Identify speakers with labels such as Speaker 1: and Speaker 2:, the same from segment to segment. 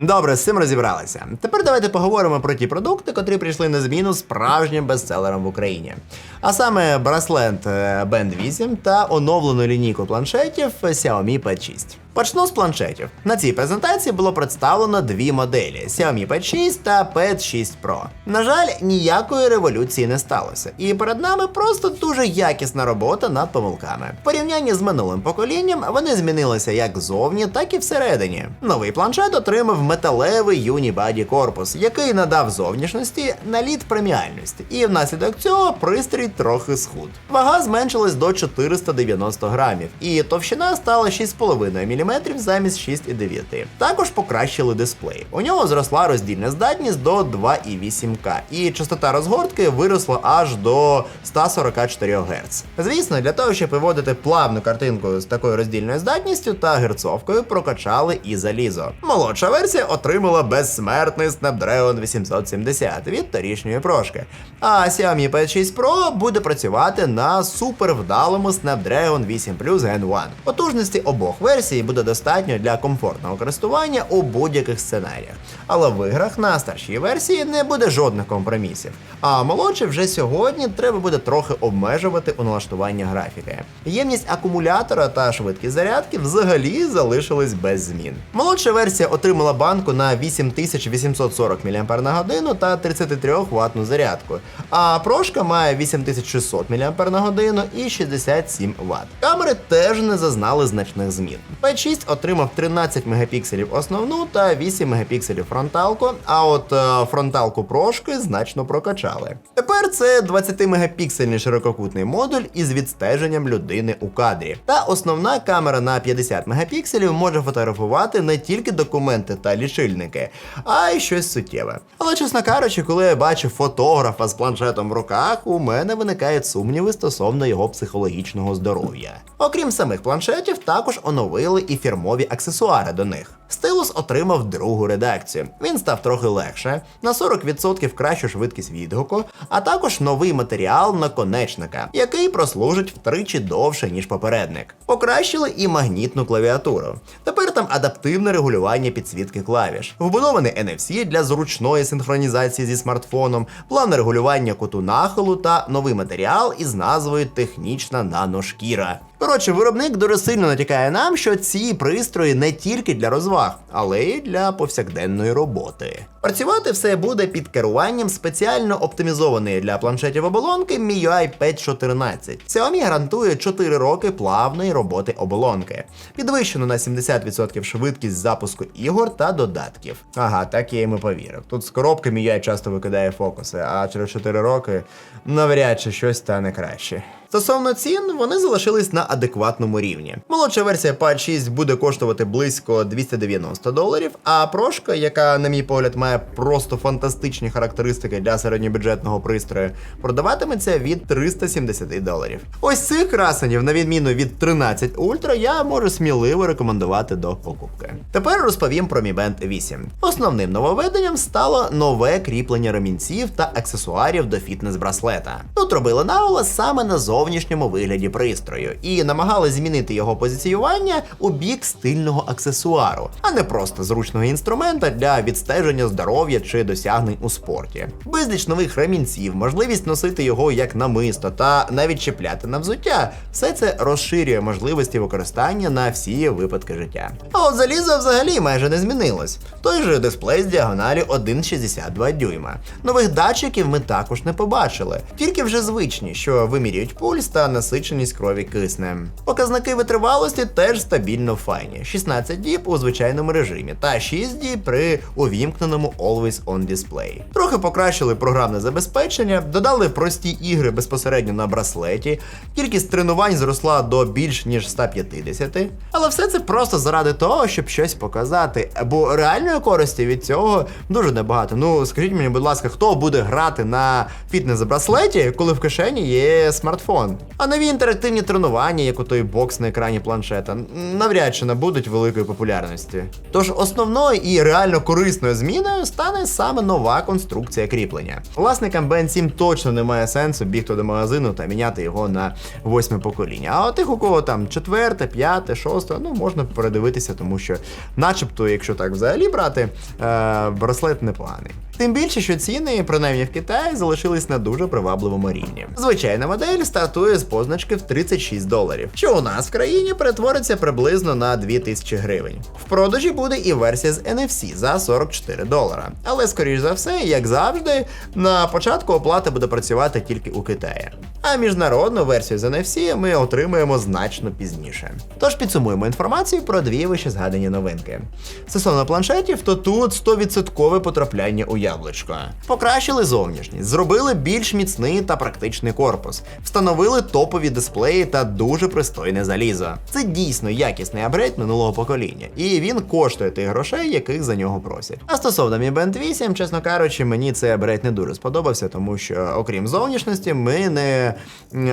Speaker 1: Добре, з цим розібралися. Тепер давайте поговоримо про ті продукти, котрі прийшли на зміну справжнім бестселерам в Україні. А саме браслет е, Band 8 та оновлену лінійку планшетів Xiaomi Pad 6. Почну з планшетів. На цій презентації було представлено дві моделі: Xiaomi Pad 6 та Pad 6 Pro. На жаль, ніякої революції не сталося, і перед нами просто дуже якісна робота над помилками. В порівнянні з минулим поколінням вони змінилися як зовні, так і всередині. Новий планшет отримав металевий Unibody корпус, який надав зовнішності наліт преміальності, і внаслідок цього пристрій трохи схуд. Вага зменшилась до 490 грамів, і товщина стала 6,5 мм замість 6,9. Також покращили дисплей. У нього зросла роздільна здатність до 2,8К, і частота розгортки виросла аж до 144 Гц. Звісно, для того, щоб виводити плавну картинку з такою роздільною здатністю та герцовкою, прокачали і залізо. Молодша версія отримала безсмертний Snapdragon 870 від торішньої прошки. А Xiaomi Pad 6 Pro буде працювати на супервдалому Snapdragon 8 Plus Gen 1. Потужності обох версій буде достатньо для комфортного користування у будь-яких сценаріях. Але в іграх на старшій версії не буде жодних компромісів. А молодше вже сьогодні треба буде трохи обмежувати у налаштування графіки. Ємність акумулятора та швидкість зарядки взагалі залишились без змін. Молодша версія отримала банку на 8840 мАч та 33 ватну зарядку, а прошка має 8600 мАч і 67 Вт. Камери теж не зазнали значних змін. P6 отримав 13 мегапікселів основну та 8 мегапікселів фронталку, а от е, фронталку прошки значно прокачали. Тепер це 20-мегапіксельний ширококутний модуль із відстеженням людини у кадрі. Та основна камера на 50 мегапікселів може фотографувати не тільки документи та лічильники, а й щось суттєве. Але чесно кажучи, коли я бачу фотографа з планшетом в руках, у мене виникають сумніви стосовно його психологічного здоров'я. Окрім самих планшетів, також оновили і фірмові аксесуари до них. Стилус отримав другу редакцію. Він став трохи легше, на 40% кращу швидкість відгуку, а також новий матеріал наконечника, який прослужить втричі довше, ніж попередник. Покращили і магнітну клавіатуру. Тепер там адаптивне регулювання підсвітки клавіш, вбудований NFC для зручної синхронізації зі смартфоном, план регулювання куту нахилу та новий матеріал із назвою Технічна наношкіра. Коротше, виробник дуже сильно натякає нам, що ці пристрої не тільки для розваг, але й для повсякденної роботи. Працювати все буде під керуванням спеціально оптимізованої для планшетів оболонки MIUI 514. Xiaomi гарантує 4 роки плавної роботи оболонки, підвищено на 70% швидкість запуску ігор та додатків. Ага, так я йому повірив. Тут з коробки MIUI часто викидає фокуси, а через 4 роки навряд чи щось стане краще. Стосовно цін, вони залишились на адекватному рівні. Молодша версія Pad 6 буде коштувати близько 290 доларів, а прошка, яка, на мій погляд, має просто фантастичні характеристики для середньобюджетного пристрою, продаватиметься від 370 доларів. Ось цих красенів, на відміну від 13 Ultra, я можу сміливо рекомендувати до покупки. Тепер розповім про Mi Band 8. Основним нововведенням стало нове кріплення ремінців та аксесуарів до фітнес-браслета. Тут робили наголос саме на зовнішньому вигляді пристрою і намагали змінити його позиціювання у бік стильного аксесуару, а не просто зручного інструмента для відстеження здоров'я чи досягнень у спорті. Безліч нових ремінців, можливість носити його як намисто та навіть чіпляти на взуття. Все це розширює можливості використання на всі випадки життя. А от залізо взагалі майже не змінилось. Той же дисплей з діагоналі 1,62 дюйма. Нових датчиків ми також не побачили, тільки вже звичні, що вимірюють пульс та насиченість крові киснем. Показники витривалості теж стабільно файні: 16 діб у звичайному режимі та 6 діб при увімкненому Always On Display. Трохи покращили програмне забезпечення, додали прості ігри безпосередньо на браслеті, кількість тренувань зросла до більш ніж 150, але все це просто заради того, щоб щось показати. Бо реальної користі від цього дуже небагато. Ну скажіть мені, будь ласка, хто буде грати на фітнес-браслеті, коли в кишені є смартфон? А нові інтерактивні тренування, як у той бокс на екрані планшета, навряд чи набудуть великої популярності. Тож основною і реально корисною зміною стане саме нова конструкція кріплення. Власникам Band 7 точно немає сенсу бігти до магазину та міняти його на восьме покоління. А от тих, у кого там четверте, п'яте, шосте, ну можна передивитися, тому що, начебто, якщо так взагалі брати, е, браслет непоганий. Тим більше, що ціни, принаймні в Китаї, залишились на дуже привабливому рівні. Звичайна модель стартує з позначки в 36 доларів, що у нас в країні перетвориться приблизно на 2000 гривень. В продажі буде і версія з NFC за 44 долара. Але, скоріш за все, як завжди, на початку оплата буде працювати тільки у Китаї. А міжнародну версію з NFC ми отримаємо значно пізніше. Тож підсумуємо інформацію про дві вище згадані новинки. Стосовно планшетів, то тут 100% потрапляння у яблучко. Покращили зовнішність, зробили більш міцний та практичний корпус, встановили топові дисплеї та дуже пристойне залізо. Це дійсно якісний апгрейд минулого покоління, і він коштує тих грошей, яких за нього просять. А стосовно Mi Band 8, чесно кажучи, мені цей апгрейд не дуже сподобався, тому що, окрім зовнішності, ми не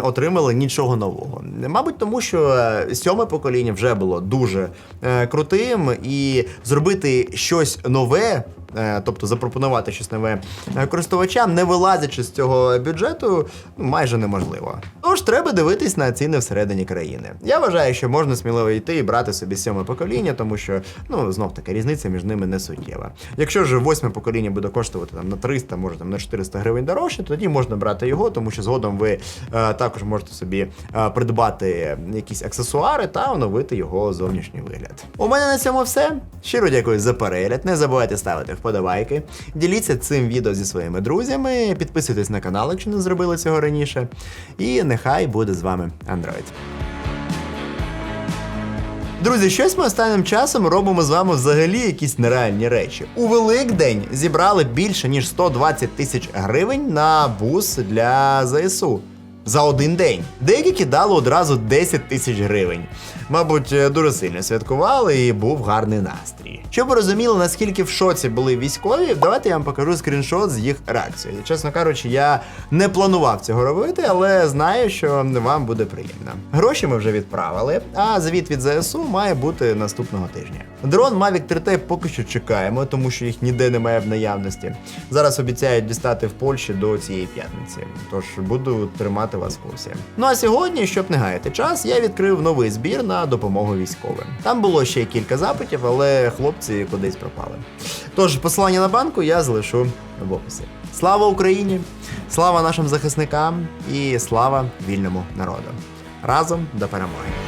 Speaker 1: отримали нічого нового. Мабуть, тому що е, сьоме покоління вже було дуже е, крутим, і зробити щось нове. Е, Тобто запропонувати щось нове е, користувачам, не вилазячи з цього бюджету, ну, майже неможливо. Тож треба дивитись на ціни всередині країни. Я вважаю, що можна сміливо йти і брати собі сьоме покоління, тому що ну знов таки різниця між ними не суттєва. Якщо ж восьме покоління буде коштувати там на 300, може там на 400 гривень дорожче, тоді можна брати його, тому що згодом ви е, також можете собі е, придбати якісь аксесуари та оновити його зовнішній вигляд. У мене на цьому все. Щиро дякую за перегляд. Не забувайте ставити вподобайки. Діліться цим відео зі своїми друзями, підписуйтесь на канал, якщо не зробили цього раніше. І нехай буде з вами Android. Друзі, щось ми останнім часом робимо з вами взагалі якісь нереальні речі. У Великдень зібрали більше ніж 120 тисяч гривень на бус для ЗСУ. За один день. Деякі кидали одразу 10 тисяч гривень. Мабуть, е, дуже сильно святкували і був гарний настрій. Щоб ви розуміли, наскільки в шоці були військові, давайте я вам покажу скріншот з їх реакцією. Чесно кажучи, я не планував цього робити, але знаю, що вам буде приємно. Гроші ми вже відправили, а звіт від ЗСУ має бути наступного тижня. Дрон Mavic 3T поки що чекаємо, тому що їх ніде немає в наявності. Зараз обіцяють дістати в Польщі до цієї п'ятниці. Тож буду тримати вас в курсі. Ну а сьогодні, щоб не гаяти час, я відкрив новий збір на допомогу військовим. Там було ще кілька запитів, але хлопці кудись пропали. Тож посилання на банку я залишу в описі. Слава Україні! Слава нашим захисникам і слава вільному народу! Разом до перемоги!